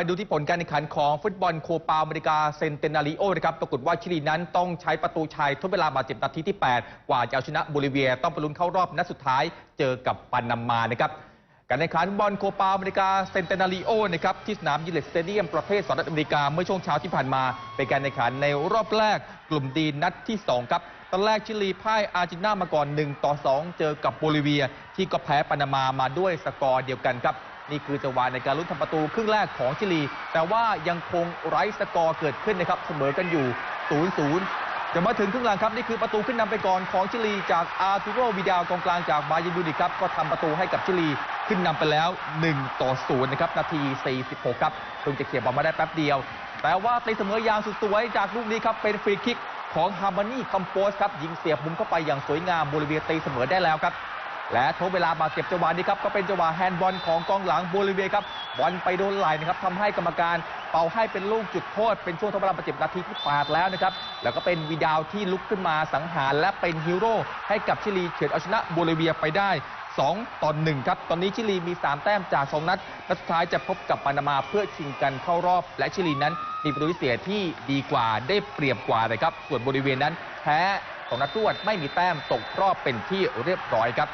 ไปดูที่ผลการแข่งขันของฟุตบอลโคปาอเมริกาเซนเตนาริโอนะครับปรากฏว่าชิลีนั้นต้องใช้ประตูชัยทดเวลาบาดเจ็บนาทีที่ 8 กว่าจะเอาชนะโบลิเวีย ต้องไปลุ้นเข้ารอบนัดสุดท้ายเจอกับปานามานะครับการแข่งขันบอลโคปาอเมริกาเซนเตนาริโอนะครับที่สนามยิเลสเตเดียมประเทศสหรัฐอเมริกาเมื่อช่วงเช้าที่ผ่านมาเป็นการแข่งขันในรอบแรกกลุ่มดีนัดที่ 2 ครับตอนแรกชิลีพ่ายอาร์เจนตินามาก่อน 1 ต่อ 2 เจอกับโบลิเวีย ที่ก็แพ้ปานามามาด้วยสกอร์เดียวกันครับ นี่คือจังหวะในการลุ้นทำประตูครึ่งแรกของชิลี แต่ว่ายังคงไร้สกอร์เกิดขึ้นนะครับเสมอกันอยู่ 0-0 จะมาถึงครึ่งหลังครับ นี่คือประตูขึ้นนำไปก่อนของชิลี จากอาร์ตูโรวิดาลกองกลางจากบาเยนมูนิกครับก็ทำประตูให้กับชิลีขึ้นนำไปแล้ว 1 ต่อ 0 นะครับ นาที 46 ครับเพิ่งจะเขี่ยบอลมาได้แป๊บเดียว แต่ว่าตีเสมอยางสุดสวยจากลูกนี้ครับเป็นฟรีคิกของฮาร์มานีคัมโปสครับยิงเสียบมุมเข้าไปอย่างสวยงามบลิเวียตีเสมอได้แล้วครับ และทบเวลาบาเจ็บจังหวะนี้ครับก็เป็นจังหวะแฮนด์บอลของกองหลังโบลิเวียครับบอลไปโดนไหล่นะครับทำให้กรรมการเป่าให้เป็นลูกจุดโทษ เป็นช่วงทบเวลาบาดเจ็บนาทีที่8แล้วนะครับแล้วก็เป็นวีดาวที่ลุกขึ้นมาสังหารและเป็นฮีโร่ให้กับชิลีเฉือนเอาชนะโบลิเวียไปได้ 2 ต่อ 1 ครับ ตอนนี้ชิลีมี 3 แต้มจาก 2 นัดนัดสุดท้ายจะพบกับปานามาเพื่อชิงกันเข้ารอบ และชิลีนั้นมีประตูเสียที่ดีกว่าได้เปรียบกว่านะครับส่วนโบลิเวียนั้นแพ้สองนัดรวดไม่มีแต้มตกรอบเป็นที่เรียบร้อยครับ